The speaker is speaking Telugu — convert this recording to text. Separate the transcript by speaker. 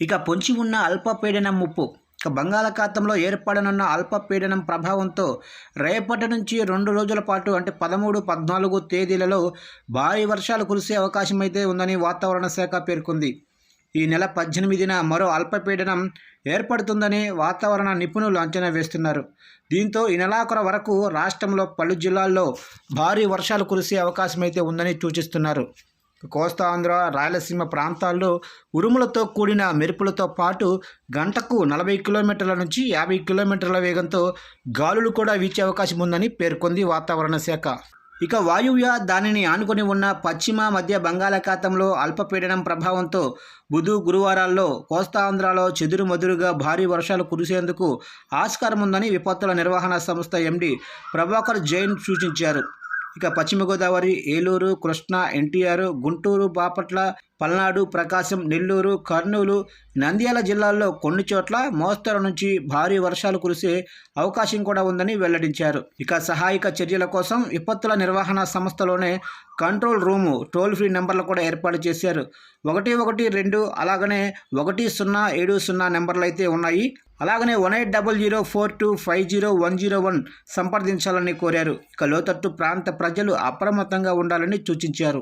Speaker 1: ఇక పొంచి ఉన్న అల్పపీడనం ముప్పు ఇక బంగాళాఖాతంలో ఏర్పడనున్న అల్పపీడనం ప్రభావంతో రేపటి నుంచి రెండు రోజుల పాటు అంటే పదమూడు పద్నాలుగు తేదీలలో భారీ వర్షాలు కురిసే అవకాశం అయితే ఉందని వాతావరణ శాఖ పేర్కొంది. ఈ నెల పద్దెనిమిదిన మరో అల్పపీడనం ఏర్పడుతుందని వాతావరణ నిపుణులు అంచనా వేస్తున్నారు. దీంతో ఈ నెలాఖరు వరకు రాష్ట్రంలో పలు జిల్లాల్లో భారీ వర్షాలు కురిసే అవకాశం అయితే ఉందని సూచిస్తున్నారు. కోస్తా ఆంధ్ర రాయలసీమ ప్రాంతాల్లో ఉరుములతో కూడిన మెరుపులతో పాటు గంటకు నలభై కిలోమీటర్ల నుంచి యాభై కిలోమీటర్ల వేగంతో గాలులు కూడా వీచే అవకాశం ఉందని పేర్కొంది వాతావరణ శాఖ. ఇక వాయువ్య దానిని ఆనుకొని ఉన్న పశ్చిమ మధ్య బంగాళాఖాతంలో అల్పపీడనం ప్రభావంతో బుధు గురువారాల్లో కోస్తాంధ్రలో చెదురు మదురుగా భారీ వర్షాలు కురిసేందుకు ఆస్కారం ఉందని విపత్తుల నిర్వహణ సంస్థ ఎండి ప్రభాకర్ జైన్ సూచించారు. ఇక పశ్చిమ గోదావరి ఏలూరు కృష్ణా ఎన్టీఆర్ గుంటూరు బాపట్ల పల్నాడు ప్రకాశం నెల్లూరు కర్నూలు నంద్యాల జిల్లాల్లో కొన్ని చోట్ల మోస్తరు నుంచి భారీ వర్షాలు కురిసే అవకాశం కూడా ఉందని వెల్లడించారు. ఇక సహాయక చర్యల కోసం విపత్తుల నిర్వహణ సంస్థలోనే కంట్రోల్ రూము టోల్ ఫ్రీ నెంబర్లు కూడా ఏర్పాటు చేశారు. ఒకటి ఒకటి రెండు అలాగనే ఒకటి సున్నా ఏడు సున్నా నెంబర్లు అయితే ఉన్నాయి. అలాగనే one eight double zero four two five zero one zero one సంప్రదించాలని కోరారు. ఇక లోతట్టు ప్రాంత ప్రజలు అప్రమత్తంగా ఉండాలని సూచించారు.